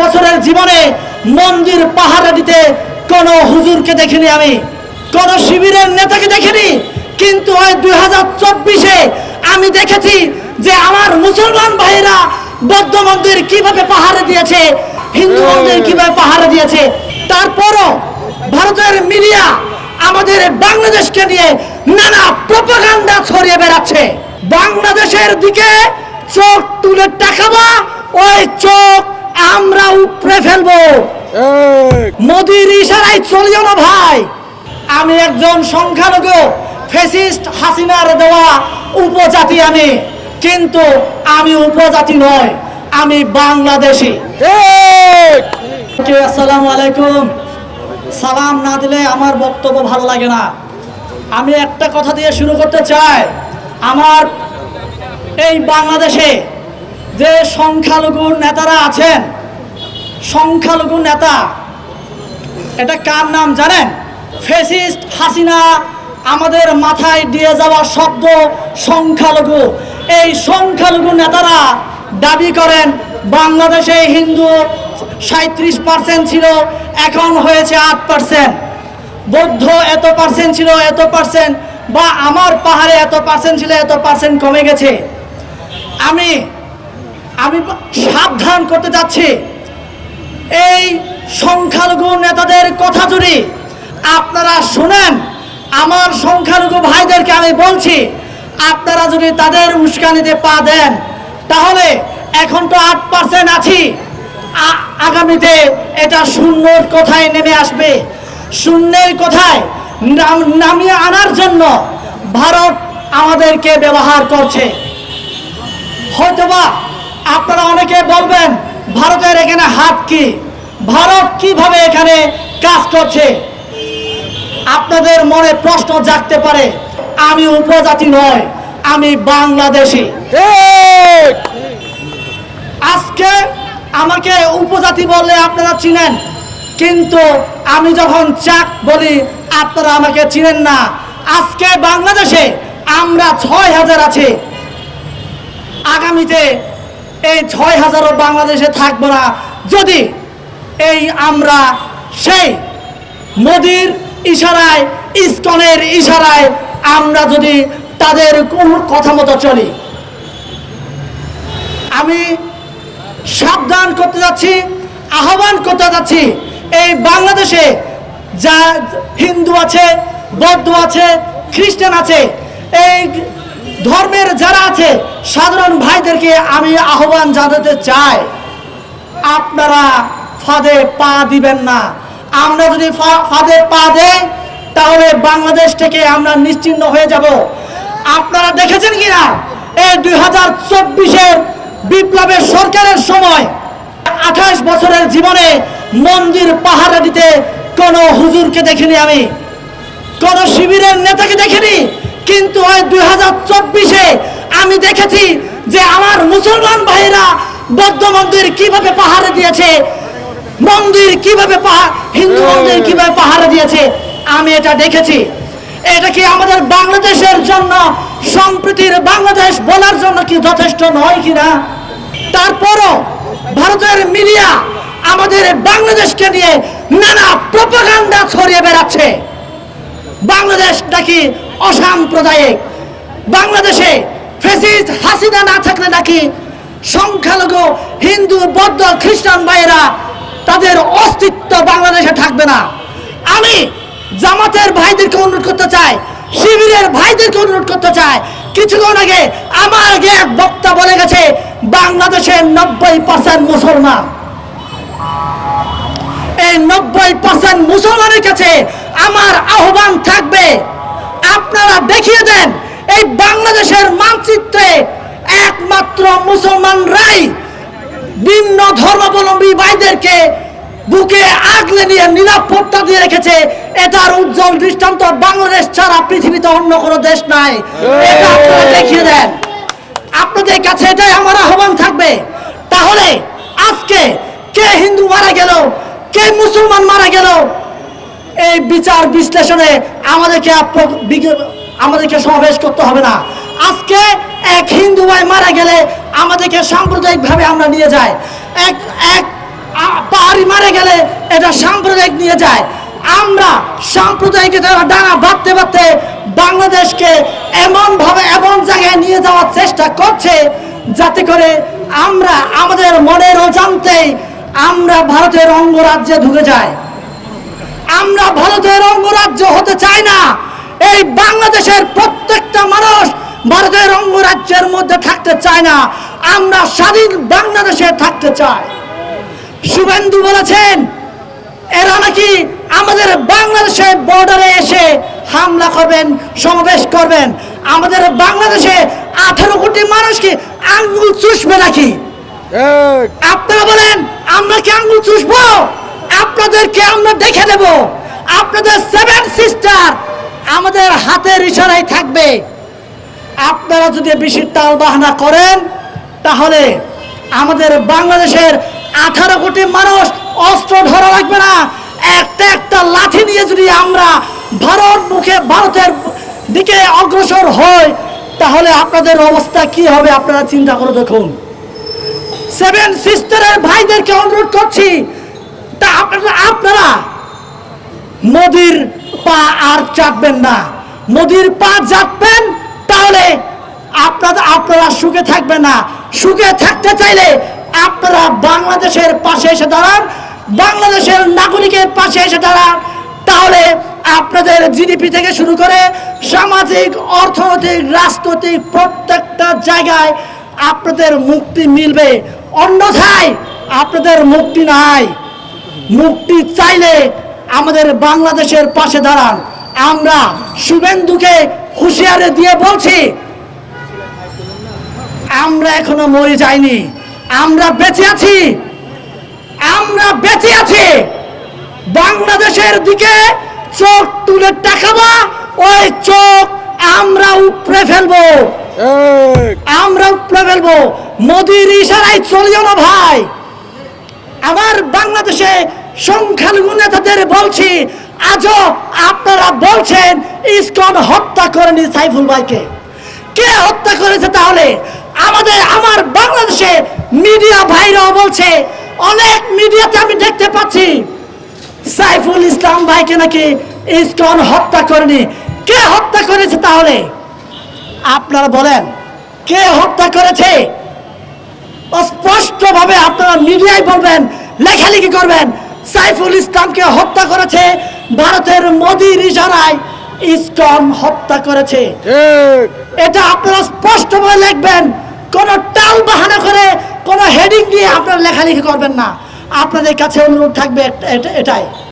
বছরের জীবনে মন্দির পাহারা দিতে কোন হুজুরকে দেখিনি আমি কোন শিবিরের নেতাকে দেখিনি। কিন্তু ওই দুই হাজার চব্বিশে আমি দেখেছি যে আমার মুসলমান ভাইরা বৌদ্ধ মন্দির কীভাবে পাহারা দিয়েছে হিন্দু মন্দির কীভাবে পাহারা দিয়েছে তারপরও ভারতের মিডিয়া আমাদের বাংলাদেশকে নিয়ে নানা প্রপাগান্ডা ছড়িয়ে বেড়াচ্ছে। বাংলাদেশের দিকে চোখ তুলে তাকাবা ওই চোখ আমরা উপড়ে ফেলব। মোদির ইশারায় চলে যাও না ভাই। আমি একজন সংখ্যালঘু ফেসিস্ট হাসিনার দেওয়া উপজাতি আমি। কিন্তু আমি উপজাতি নয় আমি বাংলাদেশি। আসসালামু আলাইকুম। সালাম না দিলে আমার বক্তব্য ভালো লাগে না। আমি একটা কথা দিয়ে শুরু করতে চাই। আমার এই বাংলাদেশে যে সংখ্যালঘু নেতারা আছেন, সংখ্যালঘু নেতা, এটা কার নাম জানেন? ফেসিস্ট হাসিনা আমাদের মাথায় দিয়ে যাওয়া শব্দ সংখ্যালঘু। এই সংখ্যালঘু নেতারা দাবি করেন, বাংলাদেশে হিন্দু সাঁত্রিশ পার্সেন্ট ছিল, এখন হয়েছে আট পার্সেন্ট। বৌদ্ধ এত পার্সেন্ট ছিল, এত পার্সেন্ট, বা আমার পাহাড়ে এত পার্সেন্ট ছিল, এত পার্সেন্ট কমে গেছে। আমি আমি সাবধান করতে যাচ্ছি। এই সংখ্যালঘু নেতাদের কথা যদি আপনারা শোনেন, আমার সংখ্যালঘু ভাইদেরকে আমি বলছি, আপনারা যদি তাদের উস্কানিতে পা দেন, তাহলে এখন তো আট পার্সেন্ট আছি। আগামীতে এটা শূন্যর কথায় নেমে আসবে? শূন্যের কথায় নাম- নামিয়ে আনার জন্য ভারত আমাদেরকে ব্যবহার করছে। হয়তোবা আপনারা অনেকে বলবেন ভারতের এখানে হাত কি? ভারত কীভাবে এখানে কাজ করছে? আপনাদের মনে প্রশ্ন জাগতে পারে আমি উপজাতি নয় আমি বাংলাদেশি। আজকে আমাকে উপজাতি বললে আপনারা চিনেন কিন্তু আমি যখন চাক বলি আপনারা আমাকে চিনেন না। আজকে বাংলাদেশে আমরা ছয় হাজার আছি। আগামীতে এই ছয় হাজারও বাংলাদেশে থাকব না। যদি এই আমরা সেই মোদির ইশারায়, ইস্কনের ইশারায় আমরা যদি তাদের কথা মতো চলি। আমি সাবধান করতে যাচ্ছি, আহ্বান করতে যাচ্ছি, এই বাংলাদেশে যা হিন্দু আছে, বৌদ্ধ আছে, খ্রিস্টান আছে, এই ধর্মের যারা আছে সাধারণ ভাইদেরকে আমি আহ্বান জানাতে চাই, আপনারা ফাঁদে পা দিবেন না। আমরা যদি ফাঁদে পা দেই, তাহলে বাংলাদেশ থেকে আমরা নিশ্চিন্ন হয়ে যাব। আপনারা দেখেছেন কিনা? এই দুই হাজার চব্বিশের বিপ্লবের সরকারের সময় আঠাশ বছরের জীবনে মন্দির পাহারা দিতে কোনো হুজুরকে দেখিনি আমি। কোন শিবিরের নেতাকে দেখিনি। কিন্তু ওই দুই হাজার চব্বিশে আমি দেখেছি যে আমার মুসলমান ভাইরা বৌদ্ধ মন্দির কীভাবে পাহাড়ে দিয়েছে মন্দির কীভাবে হিন্দু মন্দির কীভাবে পাহাড়ে দিয়েছে আমি এটা দেখেছি। এটা কি আমাদের বাংলাদেশের জন্য সম্প্রীতির বাংলাদেশ বলার জন্য কি যথেষ্ট নয় কিনা? তারপরও ভারতের মিডিয়া আমাদের বাংলাদেশকে নিয়ে নানা প্রপাগান্ডা ছড়িয়ে বেড়াচ্ছে। বাংলাদেশ নাকি অসাম্প্রদায়িক। বাংলাদেশে ফেসিস্ট হাসিনা না থাকলে নাকি সংখ্যালঘু, হিন্দু, বৌদ্ধ, খ্রিস্টান ভাইয়েরা তাদের অস্তিত্ব বাংলাদেশে থাকবে না। আমি জামাতের ভাইদেরকে অনুরোধ করতে চাই, শিবিরের ভাইদেরকে অনুরোধ করতে চাই। কিছুক্ষণ আগে আমার আগে এক বক্তা বলে গেছে বাংলাদেশের নব্বই পার্সেন্ট মুসলমান। এই নব্বই পার্সেন্ট মুসলমানের কাছে আমার আহ্বান থাকবে। আপনারা দেখিয়ে দেন এই বাংলাদেশের মানচিত্রে একমাত্র মুসলমানরাই ভিন্ন ধর্মাবলম্বী ভাইদেরকে বুকে আগলে নিয়ে নিরাপত্তা দিয়ে রেখেছে। এটার উজ্জ্বল দৃষ্টান্ত বাংলাদেশ ছাড়া পৃথিবীতে অন্য কোনো দেশ নাই। এটা আপনারা দেখিয়ে দেন। আপনাদের কাছে এটাই আমার আহ্বান থাকবে। তাহলে আজকে কে হিন্দু মারা গেল? কে মুসলমান মারা গেল? এই বিচার বিশ্লেষণে আমাদেরকে আমাদেরকে সমাবেশ করতে হবে না। আজকে এক হিন্দু ভাই মারা গেলে আমাদেরকে সাম্প্রদায়িক ভাবে আমরা নিয়ে যাই। এক এক বাড়ি মারে গেলে এটা সাম্প্রদায়িক নিয়ে যায় আমরা সাম্প্রদায়িক ডানা বাঁধতে বাঁধতে বাংলাদেশকে এমন ভাবে এমন জায়গায় নিয়ে যাওয়ার চেষ্টা করছে যাতে করে আমরা আমাদের মনের অজান্তেই আমরা ভারতের অঙ্গরাজ্যে ঢুকে যাই। আমরা ভারতের অঙ্গরাজ্য হতে চাই না। এই বাংলাদেশের প্রত্যেকটা মানুষ ভারতের অঙ্গরাজ্যের মধ্যে থাকতে চায় না। আমরা স্বাধীন বাংলাদেশে থাকতে চাই। শুভেন্দু বলেছেন এরা নাকি আমাদের বাংলাদেশের বর্ডারে এসে হামলা করবেন সমাবেশ করবেন। আমাদের বাংলাদেশে আঠারো কোটি মানুষকে আঙ্গুল চুষবে নাকি? আপনারা বলেন আমরা কি আঙ্গুল চুষবো? আপনাদেরকে আমরা দেখে দেব। আপনাদের সেভেন সিস্টার আমাদের হাতের ইশারায় থাকবে। আপনারা যদি বেশি তাল বাহানা করেন, তাহলে আমাদের বাংলাদেশের আঠারো কোটি মানুষ অস্ত্র ধরা লাগবে না। একটা একটা লাঠি নিয়ে যদি আমরা ভারত মুখে ভারতের দিকে অগ্রসর হই, তাহলে আপনাদের অবস্থা কি হবে আপনারা চিন্তা করে দেখুন। সেভেন সিস্টারের ভাইদেরকে অনুরোধ করছি, তা আপনারা আপনারা মোদির পা আর চাটবেন না। মোদির পা চাটবেন তাহলে আপনারা আপনারা সুখে থাকবেন না। সুখে থাকতে চাইলে আপনারা বাংলাদেশের পাশে এসে দাঁড়ান, বাংলাদেশের নাগরিকের পাশে এসে দাঁড়ান। তাহলে আপনাদের জিডিপি থেকে শুরু করে সামাজিক, অর্থনৈতিক, রাজনৈতিক প্রত্যেকটা জায়গায় আপনাদের মুক্তি মিলবে। অন্যথায় আপনাদের মুক্তি নাই। মুক্তি চাইলে আমাদের বাংলাদেশের পাশে দাঁড়ান। আমরা শুভেন্দুকে হুঁশিয়ারি দিয়ে বলছি আমরা এখনও মরে যাইনি। আমরা বেঁচে আছি। আমরা বেঁচে আছি। বাংলাদেশের দিকে চোখ তুলে তাকাবা ওই চোখ আমরা উপড়ে ফেলব। আমরা উপড়ে ফেলব। মোদির ইশারায় চলিও না ভাই। আমার বাংলাদেশে সংখ্যালঘু নেতাদের বলছি, আজও আপনারা বলছেন ইসকন হত্যা করেনি সাইফুল ভাইকে। কে হত্যা করেছে তাহলে? আমাদের, আমার বাংলাদেশে মিডিয়া ভাইরাও বলছে, অনেক মিডিয়াতে আমি দেখতে পাচ্ছি, সাইফুল ইসলাম ভাইকে নাকি ইসকন হত্যা করেনি। কে হত্যা করেছে তাহলে? আপনারা বলেন, কে হত্যা করেছে? স্পষ্টভাবে আপনারা মিডিয়ায় বলবেন, লেখালেখি করবেন সাইফুল ইসলামকে হত্যা করেছে ভারতের মোদির ইশারায় ইসকন হত্যা করেছে। এটা আপনারা স্পষ্টভাবে লিখবেন কোন টাল বাহানা করে কোন হেডিং দিয়ে আপনারা লেখালেখি করবেন না। আপনাদের কাছে অনুরোধ থাকবে এটা- এটা- এটাই।